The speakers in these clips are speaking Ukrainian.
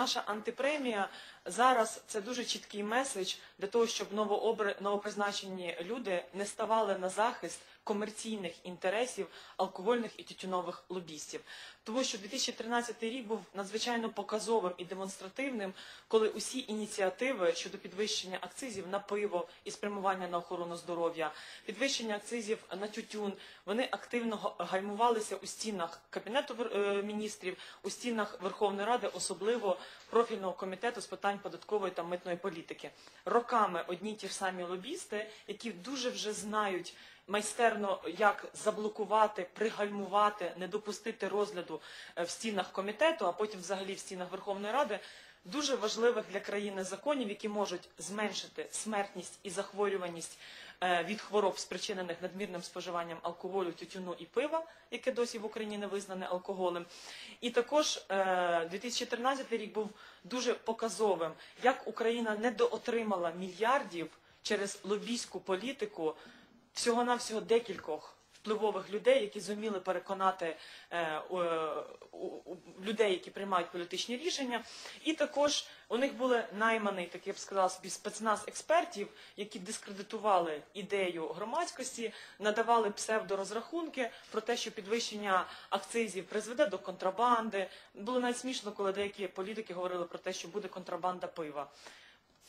Наша антипремія зараз це дуже чіткий меседж для того, щоб новообр- новопризначені люди не ставали на захист комерційних інтересів алкогольних і тютюнових лобістів. Тому що 2013 рік був надзвичайно показовим і демонстративним, коли усі ініціативи щодо підвищення акцизів на пиво і спрямування на охорону здоров'я, підвищення акцизів на тютюн, вони активно га- гальмувалися у стінах Кабінету е, міністрів, у стінах Верховної Ради, особливо профільного комітету з питань податкової та митної політики. Роками одні ті ж самі лобісти, які дуже вже знають майстерно, як заблокувати, пригальмувати, не допустити розгляду е, в стінах комітету, а потім взагалі в стінах Верховної Ради. Дуже важливих для країни законів, які можуть зменшити смертність і захворюваність е, від хвороб, спричинених надмірним споживанням алкоголю, тютюну і пива, яке досі в Україні не визнане алкоголем. І також е, 2013 рік був дуже показовим, як Україна недоотримала мільярдів через лобійську політику всього-навсього декількох впливових людей, які зуміли переконати е, людей, які приймають політичні рішення. І також у них були найманий, так я б сказала, спецназ експертів, які дискредитували ідею громадськості, надавали псевдорозрахунки про те, що підвищення акцизів призведе до контрабанди. Було навіть смішно, коли деякі політики говорили про те, що буде контрабанда пива.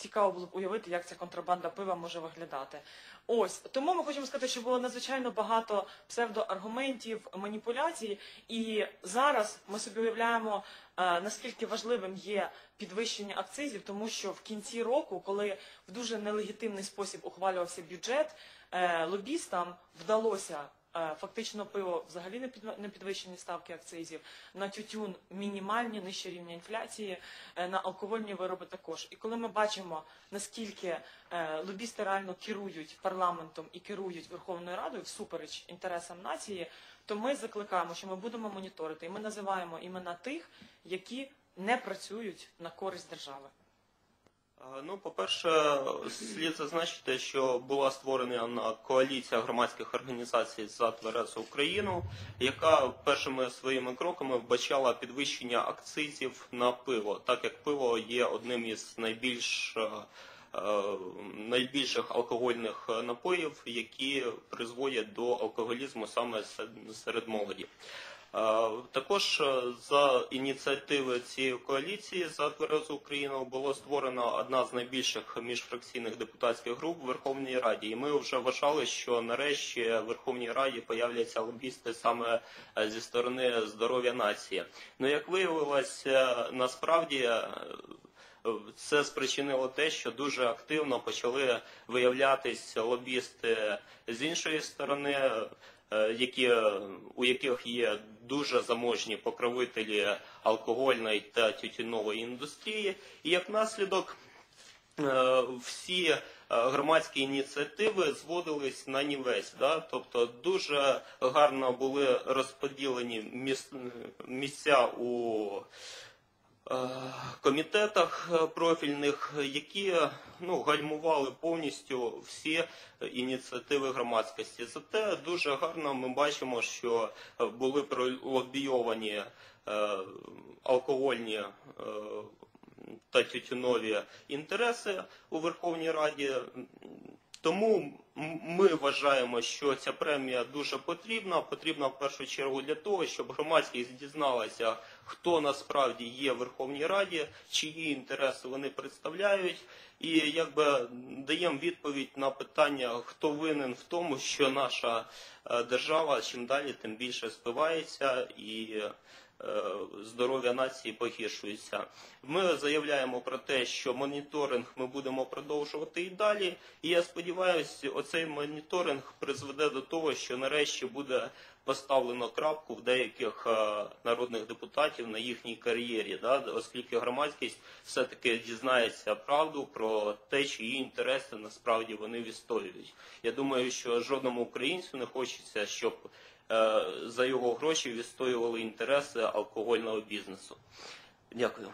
Цікаво було б уявити, як ця контрабанда пива може виглядати. Ось тому ми хочемо сказати, що було надзвичайно багато псевдоаргументів, маніпуляцій, і зараз ми собі уявляємо, е, наскільки важливим є підвищення акцизів, тому що в кінці року, коли в дуже нелегітимний спосіб ухвалювався бюджет, е, лобістам вдалося. Е, Фактично пиво взагалі не не підвищені ставки акцизів, на тютюн мінімальні, нижче рівня інфляції, е, на алкогольні вироби також. І коли ми бачимо наскільки е, лобісти реально керують парламентом і керують Верховною Радою всупереч інтересам нації, то ми закликаємо, що ми будемо моніторити, і ми називаємо імена тих, які не працюють на користь держави. Ну, по-перше, слід зазначити, що була створена коаліція громадських організацій за тверезу Україну, яка першими своїми кроками вбачала підвищення акцизів на пиво, так як пиво є одним із найбільш е, найбільших алкогольних напоїв, які призводять до алкоголізму саме серед молоді. Е, Також е, за ініціативи цієї коаліції за тверезу Україну було створено одна з найбільших міжфракційних депутатських груп в Верховній Раді. І ми вже вважали, що нарешті в Верховній Раді появляться лобісти саме е, зі сторони здоров'я нації. Ну як виявилось, е, насправді. Це спричинило те, що дуже активно почали виявлятись лобісти з іншої сторони, е, які, у яких є дуже заможні покровителі алкогольної та тютюнової індустрії, і як наслідок е, всі е, громадські ініціативи зводились на нівець. Да? Тобто дуже гарно були розподілені місця у комітетах е, профільних, які ну, гальмували повністю всі ініціативи громадськості. Зате дуже гарно ми бачимо, що е, були пролобійовані е, алкогольні е, та тютюнові інтереси у Верховній Раді. Тому ми вважаємо, що ця премія дуже потрібна. Потрібна в першу чергу для того, щоб громадськість дізналася, хто насправді є в Верховній Раді, чиї інтереси вони представляють, і якби даємо відповідь на питання, хто винен в тому, що наша е, держава чим далі, тим більше спивається і здоров'я нації погіршується. Ми заявляємо про те, що моніторинг ми будемо продовжувати і далі. І я сподіваюся, оцей моніторинг призведе до того, що нарешті буде поставлено крапку в деяких е, народних депутатів на їхній кар'єрі, да, оскільки громадськість все-таки дізнається правду про те, чиї інтереси насправді вони відстоюють. Я думаю, що жодному українцю не хочеться, щоб е, за його гроші відстоювали інтереси алкогольного бізнесу. Дякую.